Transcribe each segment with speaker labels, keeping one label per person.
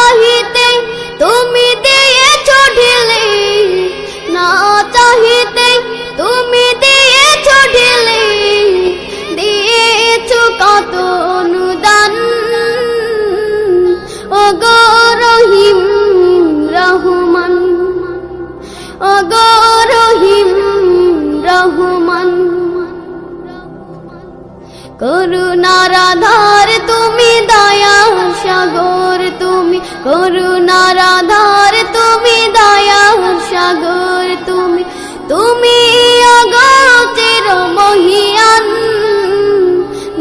Speaker 1: রহিতে তুমি করুণার আধার তুমি দয়া সাগর, তুমি তুমি অগতির মহিয়ান।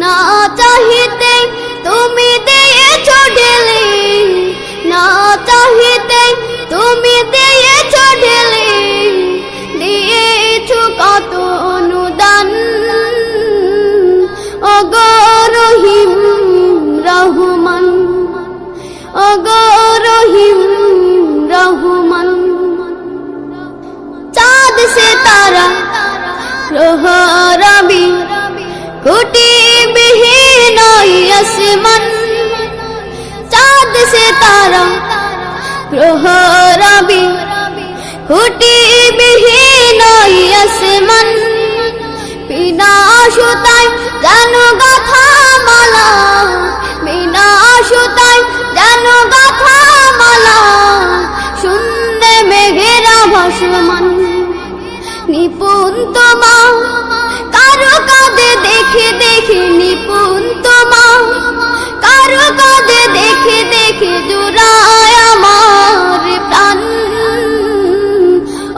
Speaker 1: না চাহিতে তুমি দিয়ে ঢেলে, না চাহিতে তুমি দিয়েছ প্রহরবি কোটি বিহীন আসমান। চাঁদ সে তারা প্রহরবি কোটি বিহীন আসমান। বিনা সুতায় যেন গাথা মালা বিনা সুতায় যেন গাথা মালা শুনলে মেঘেরা ভাসমান নিপুণ তোমা কারও কাঁধে দেখে দেখে নিপুণ তোমা কারও কাঁধে দেখে দেখে জোড়ায় আমার প্রাণ।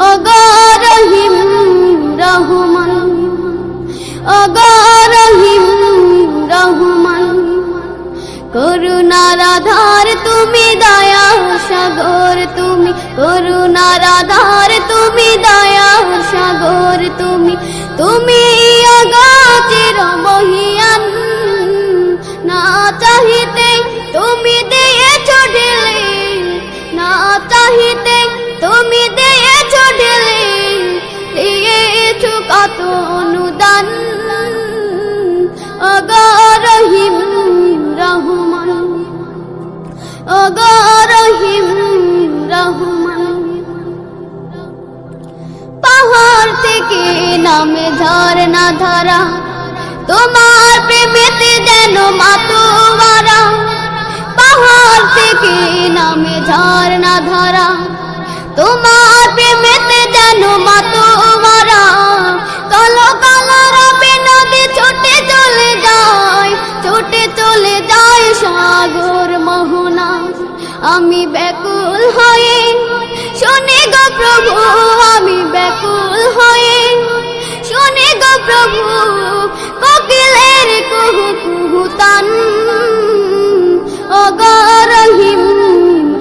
Speaker 1: অগরহিম রহমান অগরহিম রহমান, করুণার আধার তুমি দয়া সাগর, তুমি করুণার আধার তুমি দয়া সাগর তুমি তুমি অগাচির মহিয়ান না চাহিতে তুমি দিয়েছ ঢেলে, না চাহিতে তুমি দিয়েছ ঢেলে, দিয়েছ কত অনুদান। অগরহিম রহমান অগরহিম নামে ঝর্ণা ধারা, তোমার প্রেমেতে যেন মাতোয়ারা, পাহাড় থেকে নামে ঝর্ণা ধারা, তোমার প্রেমেতে যেন মাতোয়ারা কালো কালো রবে নদী ছোটে চলে যায়, ছোটে চলে যায় সাগর মোহনা। আমি ব্যাকুল হয়ে, শুনে গো প্রভু, আমি ব্যাকুল হয়ে শুনে গো প্রভু, কোকিলের কুহু কুহু তান। অগরহিম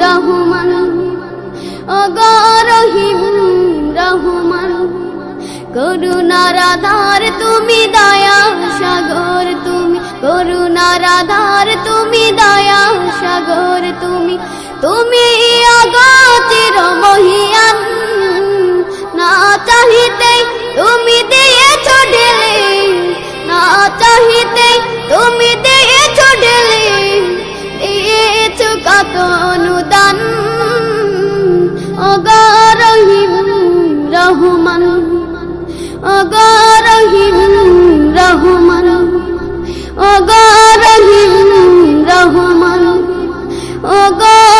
Speaker 1: রহমান অগরহিম রহমান। করুণার তুমি দয়া সাগর তুমি, করুণার আধার তুমি দয়া সাগর তুমি। তুমি অগতির মহিয়ান, না চাহিতে তুমি দিয়েছ ঢেলে না চাহিতে তুমি দিয়েছ ঢেলে দিয়েছ কত অনুদান। অগরহিম রহমান। অগরহিম রহমান। অগরহিম রহমান। অগরহিম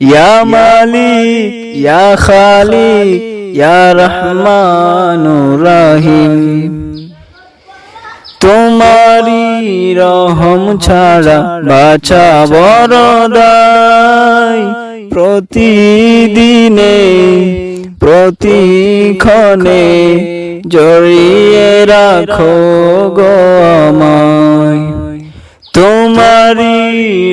Speaker 2: ইয়া মালিক ইয়া খালিক ইয়া রহমানুর রহিম। তোমারি রহম ছাড়া বাছা বড় দায় প্রতিদিনে প্রতিক্ষণে জড়িয়ে রাখো গো আমায় তোমারি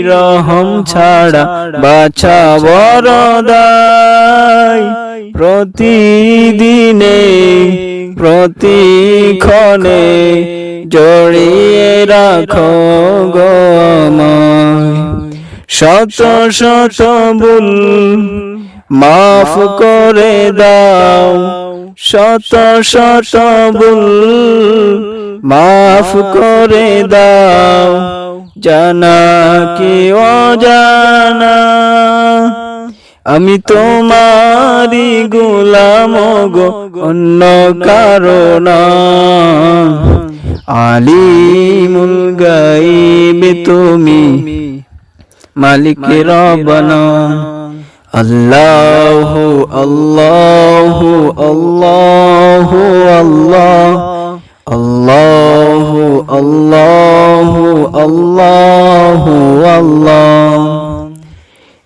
Speaker 2: রহম ছাড়া বাছা বড় দায় প্রতিদিনে, প্রতিক্ষণে জড়িয়ে রাখো শত শত ভুল মাফ করে দাও। শত শত ভুল মাফ করে দাও। জানা, কি অজানা? আমি তোমারি গোলাম গো, অন্য কারণা আলিমুল গাইবে তুমি, মালিক রবনা। আল্লাহ আল্লাহ আল্লাহ আল্লাহ। আল্লাহ আল্লাহ আল্লাহ আল্লাহ আল্লাহ।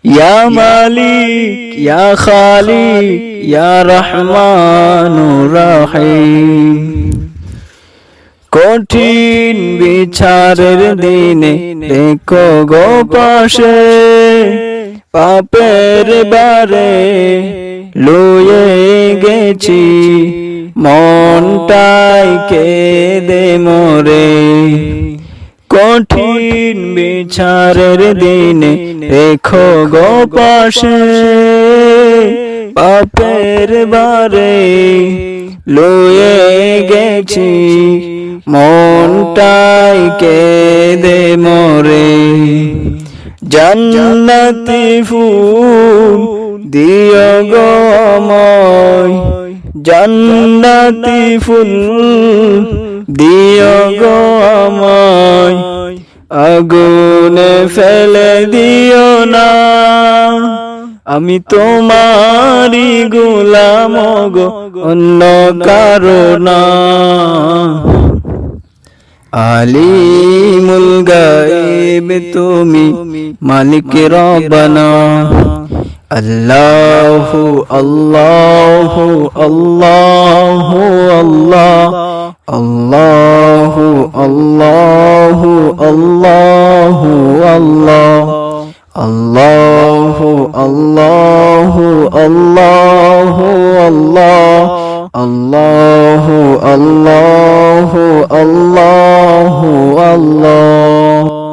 Speaker 2: ইয়া মালিক, ইয়া খালিক, ইয়া কঠিন বিচারের দিনে দেখো গো পাশে। পাপের বারে লয়ে গেছি মনটাই কেঁদে মরে। কঠিন বিচারের দিনে রেখো গো পাশে, পাপের বারে লয়ে গেছি মনটাই কেঁদে মরে। জান্নাতি ফুল দিও গো আমায়। জান্নাতি ফুল দিও গো আমায়। আগুনে ফেলে দিও না। আমি তোমারি গোলাম গো, অন্য কারণা আলিমুল গাইব তুমি মালিক রব্বানা। আল্লাহ আল্লাহ আল্লাহ আল্লাহ। আল্লাহ আল্লাহ আল্লাহ আল্লাহ। আল্লাহ আল্লাহ আল্লাহ আল্লাহ। আল্লাহ আল্লাহ আল্লাহ আল্লাহ।